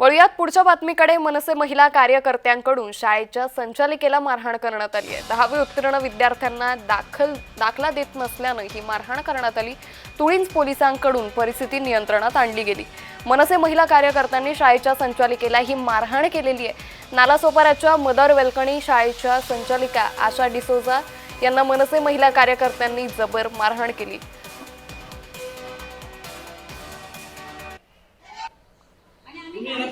वळूयात पुढच्या बातमीकडे. मनसे महिला कार्यकर्त्यांकडून शाळेच्या संचालिकेला मारहाण करण्यात आली आहे. दहावी उत्तीर्ण विद्यार्थ्यांना दाखल दाखला देत नसल्यानं ही मारहाण करण्यात आली. तुळींज पोलिसांकडून परिस्थिती नियंत्रणात आणली गेली. मनसे महिला कार्यकर्त्यांनी शाळेच्या संचालिकेला ही मारहाण केलेली आहे. नालासोपाऱ्याच्या मदर वेलकणी शाळेच्या संचालिका आशा डिसोजा यांना मनसे महिला कार्यकर्त्यांनी जबर मारहाण केली.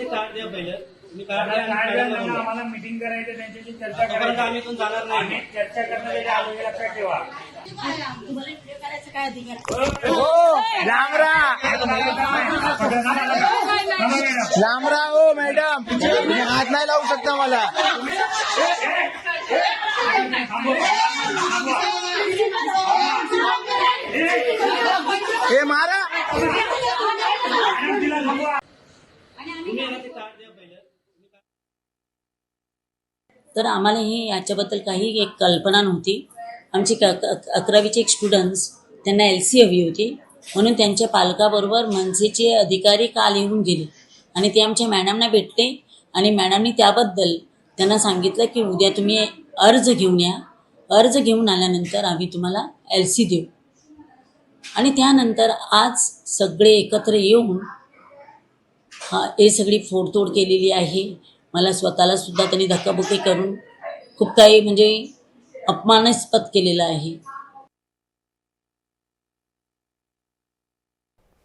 कार्ड द्या पहिलं. तुम्ही कार्ड द्या आणि काय पहिलं झालं जाऊन ना, द्या. आम्हाला मिटिंग करायचं त्यांच्याशी चर्चा आतापर्यंत आम्ही करायची इथून जाणार आम्ही नाही चर्चा करण्यासाठी आलो हे लक्षात ठेवा. तुम्हाला व्हिडिओ करायचं काय अधिकार लांबरा हो मॅडम. तुम्ही हात नाही लावू शकता मला. हे मारा ना ते कार्ड द्या पहिलं तर आम्हाला हे याच्याबद्दल काही एक कल्पना नव्हती. आमची क क- अकरावीचे एक स्टुडंट्स त्यांना एल सी हवी होती. म्हणून त्यांच्या पालकाबरोबर मनसेचे अधिकारी काल येऊन गेले. आणि ते आमच्या मॅडमना भेटले. आणि मॅडमनी त्याबद्दल त्यांना सांगितलं की उद्या तुम्ही अर्ज घेऊन या. अर्ज घेऊन आल्यानंतर आम्ही तुम्हाला एल सी देऊ. आणि त्यानंतर आज सगळे एकत्र येऊन हा हे सगळी फोडतोड केलेली आहे. मला स्वतःला सुद्धा त्यांनी धक्काबुक्की करून खूप काही म्हणजे अपमानास्पद केलेलं आहे.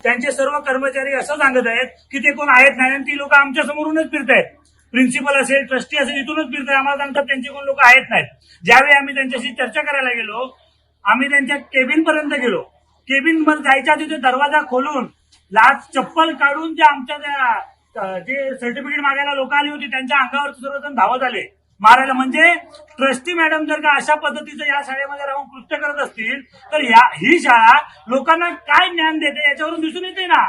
त्यांचे सर्व कर्मचारी असं सांगत आहेत की ते कोण आहेत नाही आणि ती लोक आमच्या समोरूनच फिरतायत. प्रिन्सिपल असेल ट्रस्टी असेल इथूनच फिरताय आम्हाला सांगतात त्यांचे कोण लोक आहेत नाहीत. ज्यावेळी आम्ही त्यांच्याशी चर्चा करायला गेलो आम्ही त्यांच्या केबिन पर्यंत गेलो. केबिनमध्ये जायच्या आधी ते दरवाजा खोलून लाच चप्पल काढून ते आमच्या त्या जे सर्टिफिकेट मागायला लोक आली होती त्यांच्या अंगावर सर्वजण धावत आले. मारायला म्हणजे ट्रस्टी मॅडम जर का अशा पद्धतीचं या शाळेमध्ये राहून कृत्य करत असतील तर या ही शाळा लोकांना काय ज्ञान देते याच्यावरून दिसून येते ना.